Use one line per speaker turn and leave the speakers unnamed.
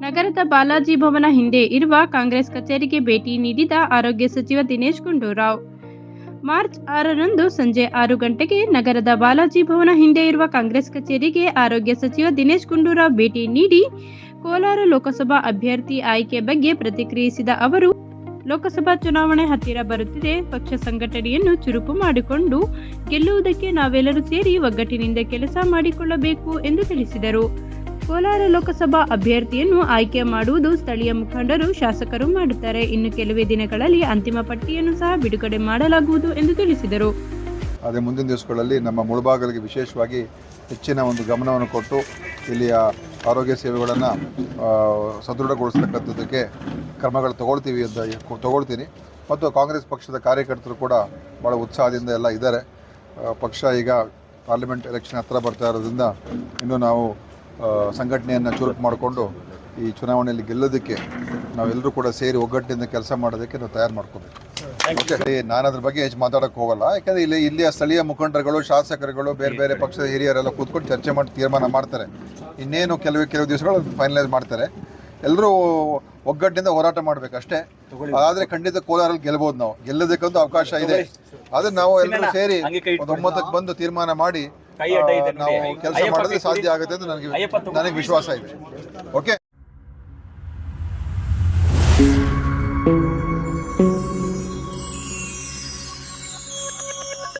ನಗರದ ಬಾಲಾಜಿ ಭವನ ಹಿಂದೆ ಇರುವ ಕಾಂಗ್ರೆಸ್ ಕಚೇರಿಗೆ ಭೇಟಿ ನೀಡಿದ ಆರೋಗ್ಯ ಸಚಿವ ದಿನೇಶ್ ಗುಂಡೂರಾವ್. ಮಾರ್ಚ್ ಆರರಂದು ಸಂಜೆ ಆರು ಗಂಟೆಗೆ ನಗರದ ಬಾಲಾಜಿ ಭವನ ಹಿಂದೆ ಇರುವ ಕಾಂಗ್ರೆಸ್ ಕಚೇರಿಗೆ ಆರೋಗ್ಯ ಸಚಿವ ದಿನೇಶ್ ಗುಂಡೂರಾವ್ ಭೇಟಿ ನೀಡಿ ಕೋಲಾರ ಲೋಕಸಭಾ ಅಭ್ಯರ್ಥಿ ಆಯ್ಕೆ ಬಗ್ಗೆ ಪ್ರತಿಕ್ರಿಯಿಸಿದ ಅವರು, ಲೋಕಸಭಾ ಚುನಾವಣೆ ಹತ್ತಿರ ಬರುತ್ತಿದೆ, ಪಕ್ಷ ಸಂಘಟನೆಯನ್ನು ಚುರುಕು ಮಾಡಿಕೊಂಡು ಗೆಲ್ಲುವುದಕ್ಕೆ ನಾವೆಲ್ಲರೂ ಸೇರಿ ಒಗ್ಗಟ್ಟಿನಿಂದ ಕೆಲಸ ಮಾಡಿಕೊಳ್ಳಬೇಕು ಎಂದು ತಿಳಿಸಿದರು. ಕೋಲಾರ ಲೋಕಸಭಾ ಅಭ್ಯರ್ಥಿಯನ್ನು ಆಯ್ಕೆ ಮಾಡುವುದು ಸ್ಥಳೀಯ ಮುಖಂಡರು, ಶಾಸಕರು ಮಾಡುತ್ತಾರೆ. ಇನ್ನು ಕೆಲವೇ ದಿನಗಳಲ್ಲಿ ಅಂತಿಮ ಪಟ್ಟಿಯನ್ನು ಸಹ ಬಿಡುಗಡೆ ಮಾಡಲಾಗುವುದು ಎಂದು ತಿಳಿಸಿದರು.
ಅದೇ ಮುಂದಿನ ದಿವಸಗಳಲ್ಲಿ ನಮ್ಮ ಮುಳುಬಾಗಲಿಗೆ ವಿಶೇಷವಾಗಿ ಹೆಚ್ಚಿನ ಒಂದು ಗಮನವನ್ನು ಕೊಟ್ಟು ಇಲ್ಲಿಯ ಆರೋಗ್ಯ ಸೇವೆಗಳನ್ನು ಸದೃಢಗೊಳಿಸ್ತಕ್ಕಂಥದ್ದಕ್ಕೆ ಕ್ರಮಗಳು ತಗೊಳ್ತೀವಿ ಅಂತ ತಗೊಳ್ತೀನಿ. ಮತ್ತು ಕಾಂಗ್ರೆಸ್ ಪಕ್ಷದ ಕಾರ್ಯಕರ್ತರು ಕೂಡ ಭಾಳ ಉತ್ಸಾಹದಿಂದ ಎಲ್ಲ ಇದ್ದಾರೆ. ಪಕ್ಷ ಈಗ ಪಾರ್ಲಿಮೆಂಟ್ ಎಲೆಕ್ಷನ್ ಹತ್ತಿರ ಬರ್ತಾ ಇರೋದ್ರಿಂದ ಇನ್ನೂ ನಾವು ಸಂಘಟನೆಯನ್ನು ಚುರುಕು ಮಾಡಿಕೊಂಡು ಈ ಚುನಾವಣೆಯಲ್ಲಿ ಗೆಲ್ಲೋದಕ್ಕೆ ನಾವೆಲ್ಲರೂ ಕೂಡ ಸೇರಿ ಒಗ್ಗಟ್ಟಿನಿಂದ ಕೆಲಸ ಮಾಡೋದಕ್ಕೆ ನಾವು ತಯಾರು ಮಾಡ್ಕೋಬೇಕು. ಓಕೆ ನಾನು ಅದ್ರ ಬಗ್ಗೆ ಹೆಚ್ಚು ಮಾತಾಡಕ್ಕೆ ಹೋಗಲ್ಲ. ಯಾಕಂದರೆ ಇಲ್ಲಿ ಇಲ್ಲಿಯ ಸ್ಥಳೀಯ ಮುಖಂಡರುಗಳು ಶಾಸಕರುಗಳು ಬೇರೆ ಬೇರೆ ಪಕ್ಷದ ಹಿರಿಯರೆಲ್ಲ ಕೂತ್ಕೊಂಡು ಚರ್ಚೆ ಮಾಡಿ ತೀರ್ಮಾನ ಮಾಡ್ತಾರೆ. ಇನ್ನೇನು ಕೆಲವು ಕೆಲವು ದಿವಸಗಳು ಫೈನಲೈಸ್ ಮಾಡ್ತಾರೆ. ಎಲ್ಲರೂ ಒಗ್ಗಟ್ಟಿನಿಂದ ಹೋರಾಟ ಮಾಡಬೇಕಷ್ಟೇ ಆದರೆ ಖಂಡಿತ ಕೋಲಾರಲ್ಲಿ ಗೆಲ್ಬೋದು ನಾವು. ಗೆಲ್ಲೋದಕ್ಕಂತೂ ಅವಕಾಶ ಇದೆ. ಆದರೆ ನಾವು ಎಲ್ಲರೂ ಸೇರಿ ಒಂದು ಒಮ್ಮತಕ್ಕೆ ಬಂದು ತೀರ್ಮಾನ ಮಾಡಿ ನಾವು ಕೆಲಸ
ಮಾಡಿದ್ರೆ
ಸಾಧ್ಯ ಆಗುತ್ತೆ ಅಂತ ನನಗೆ ನನಗೆ ವಿಶ್ವಾಸ ಇದೆ. ಓಕೆ